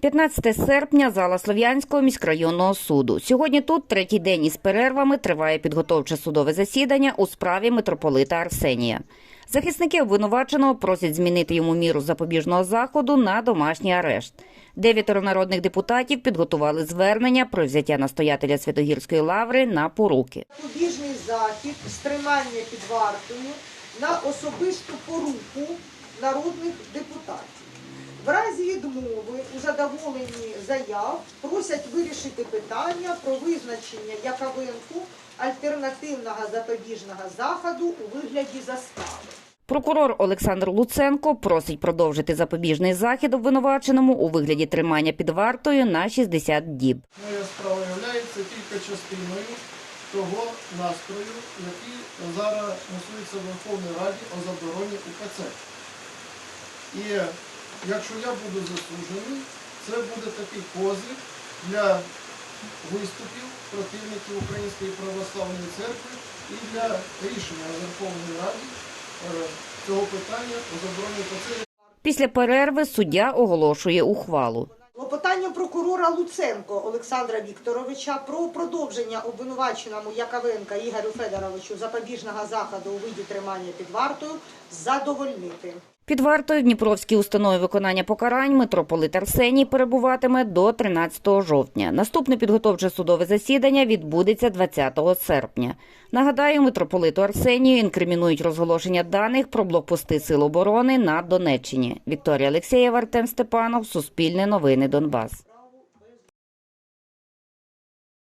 15 серпня зала Слов'янського міськрайонного суду. Сьогодні тут третій день із перервами триває підготовче судове засідання у справі митрополита Арсенія. Захисники обвинуваченого просять змінити йому міру запобіжного заходу на домашній арешт. Дев'ятеро народних депутатів підготували звернення про взяття настоятеля Святогірської лаври на поруки. Побіжний захід, стримання під вартою на особисту поруку народних депутатів. В разі відмови у задоволенні заяв просять вирішити питання про визначення Яковенку альтернативного запобіжного заходу у вигляді застави. Прокурор Олександр Луценко просить продовжити запобіжний захід обвинуваченому у вигляді тримання під вартою на 60 діб. Моя справа є тільки частиною того настрою, який зараз мусується в Верховній Раді о забороні УПЦ. І якщо я буду засуджений, це буде такий позив для виступів противників Української православної церкви і для рішення Верховної Ради е, цього питання о забороні УПЦ. Після перерви суддя оголошує ухвалу. Клопотання прокурора Луценко Олександра Вікторовича про продовження обвинуваченому Яковенка Ігорю Федоровичу запобіжного заходу у виді тримання під вартою задовольнити. Під вартою в Дніпровській установі виконання покарань митрополит Арсеній перебуватиме до 13 жовтня. Наступне підготовче судове засідання відбудеться 20 серпня. Нагадаю, митрополиту Арсенію інкримінують розголошення даних про блокпости Сил оборони на Донеччині. Вікторія Олексєєва, Артем Степанов, Суспільне новини Донбас.